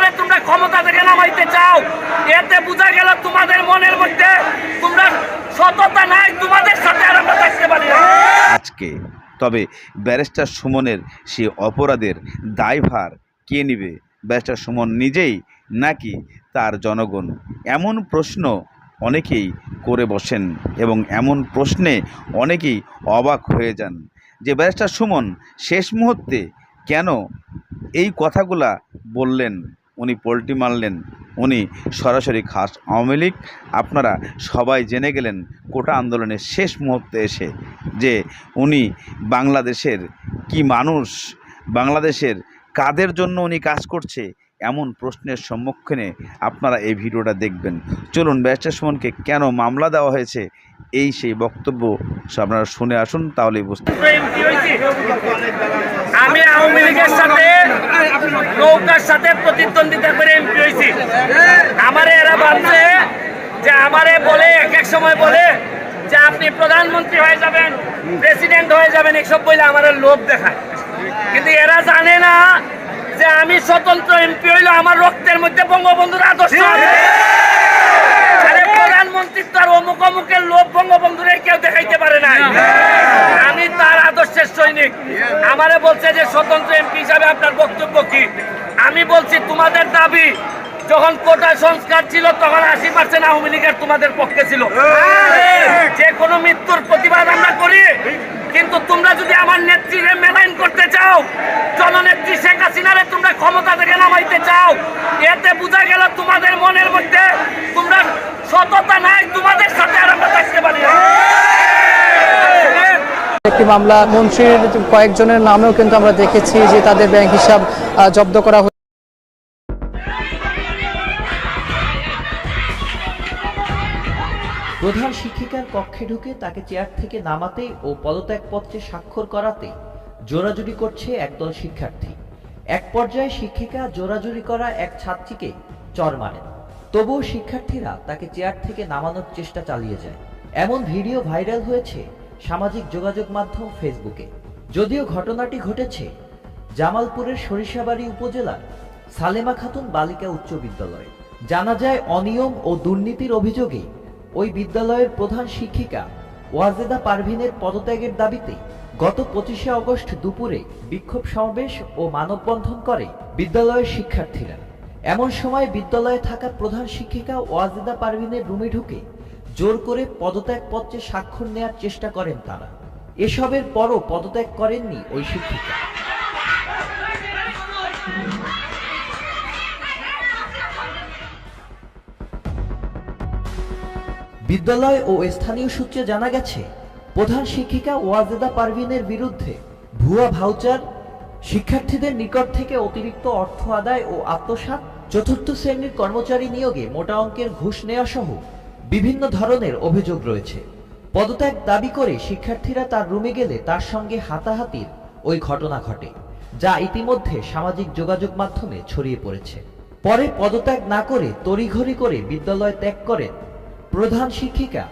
সিনারে তোমরা ক্ষমতা থেকে নামাইতে চাও, এতে বোঝা গেল তোমাদের মনের মধ্যে তোমরা সততা নাই, তোমাদের সাথে আর আমরা থাকতে পারি আজকে তবে ব্যারিস্টার সুমনের সে অপরাধের দায়ভার কে নেবে? ব্যারিস্টার সুমন নিজেই নাকি তার জনগণ? এমন প্রশ্ন অনেকেই করে বসেন এবং এমন প্রশ্নে অনেকেই অবাক হয়ে যান যে ব্যারিস্টার সুমন শেষ মুহূর্তে কেন এই কথাগুলা বললেন? উনি পোলট্রি মারলেন, উনি সরাসরি খাস আওয়ামী লীগ। আপনারা সবাই জেনে গেলেন কোটা আন্দোলনের শেষ মুহূর্তে এসে যে উনি বাংলাদেশের কি মানুষ, বাংলাদেশের কাদের জন্য উনি কাজ করছে এমন প্রশ্নের সম্মুখীনে আপনারা এই ভিডিওটা দেখবেন। চলুন ব্যারিস্টার সুমনকে কেন মামলা দেওয়া হয়েছে, এই সেই বক্তব্য আপনারা শুনে আসুন, তাহলেই বুঝতে আমি আওয়ামী লীগের সাথে, নৌকার সাথে প্রতিদ্বন্দ্বিতা করে এমপি হয়েছি। আমারে এরা ভাবছে যে আমারে বলে, এক এক সময় বলে যে আপনি প্রধানমন্ত্রী হয়ে যাবেন, প্রেসিডেন্ট হয়ে যাবেন, এসব বলে আমার লোভ দেখায়। কিন্তু এরা জানে না স্বতন্ত্র এমপি হইল আমার রক্তের মধ্যে বঙ্গবন্ধুর আদর্শ। আছে। আরে প্রধানমন্ত্রী তো আর অমুক অমুকের লোভ বঙ্গবন্ধুরে কেউ দেখাইতে পারে না আমি তার আদর্শের সৈনিক। আমারে বলছে যে স্বতন্ত্র এমপি হিসাবে আপনার বক্তব্য কি? আমি বলছি তোমাদের দাবি যখন কোটা সংস্কার ছিল তখন আশি পার্সেন্ট আওয়ামী লীগের তোমাদের পক্ষে ছিল। যে কোনো মৃত্যুর প্রতিবাদ আমরা করি কিন্তু তোমরা যদি আমার নেত্রীরে মেলাইন করতে চাও জননেত্রী শেখ হাসিনারে তোমরা ক্ষমতা থেকে নামাইতে চাও এতে বোঝা গেল তোমাদের মনের মধ্যে তোমরা সততা নাই তোমাদের সাথে আর আমরা থাকতে পারি না একটি মামলা। মন্ত্রীর কয়েকজনের নামেও কিন্তু আমরা দেখেছি যে তাদের ব্যাংক হিসাব জব্দ করা প্রধান শিক্ষিকার কক্ষে ঢুকে তাকে চেয়ার থেকে নামাতে ও পদত্যাগপত্রে স্বাক্ষর করাতে জোরাজুরি করছে একদল শিক্ষার্থী। এক পর্যায়ে শিক্ষিকা জোরাজুরি করা এক ছাত্রীকে চর মারেন। তবুও শিক্ষার্থীরা তাকে চেয়ার থেকে নামানোর চেষ্টা চালিয়ে যায়। এমন ভিডিও ভাইরাল হয়েছে সামাজিক যোগাযোগ মাধ্যম ফেসবুকে। যদিও ঘটনাটি ঘটেছে, জামালপুরের সরিষাবাড়ি উপজেলার সালেমা খাতুন বালিকা উচ্চ বিদ্যালয়ে। জানা যায়, অনিয়ম ও দুর্নীতির অভিযোগে ওই বিদ্যালয়ের প্রধান শিক্ষিকা ওয়াজেদা পারভিনের পদত্যাগের দাবিতে গত পঁচিশে অগস্ট দুপুরে বিক্ষোভ সমাবেশ ও মানববন্ধন করে বিদ্যালয়ের শিক্ষার্থীরা। এমন সময় বিদ্যালয়ে থাকা প্রধান শিক্ষিকা ওয়াজেদা পারভিনের রুমে ঢুকে জোর করে পদত্যাগপত্রে স্বাক্ষর নেয়ার চেষ্টা করেন তারা। এসবের পরও পদত্যাগ করেননি ওই শিক্ষিকা। বিদ্যালয় ও স্থানীয় সূত্রে জানা গেছে, প্রধান শিক্ষিকা ওয়াজেদা পারভিনের বিরুদ্ধে ভুয়া ভাউচার, শিক্ষার্থীদের নিকট থেকে অতিরিক্ত অর্থ আদায় ও আত্মসাৎ, চতুর্থ শ্রেণির কর্মচারী নিয়োগে মোটা অঙ্কের ঘুষ নেওয়া সহ বিভিন্ন ধরনের অভিযোগ রয়েছে। পদত্যাগ দাবি করে শিক্ষার্থীরা তার রুমে গেলে তার সঙ্গে হাতাহাতির ওই ঘটনা ঘটে, যা ইতিমধ্যে সামাজিক যোগাযোগ মাধ্যমে ছড়িয়ে পড়েছে। পরে পদত্যাগ না করে তড়িঘড়ি করে বিদ্যালয় ত্যাগ করেন প্রধান শিক্ষিকা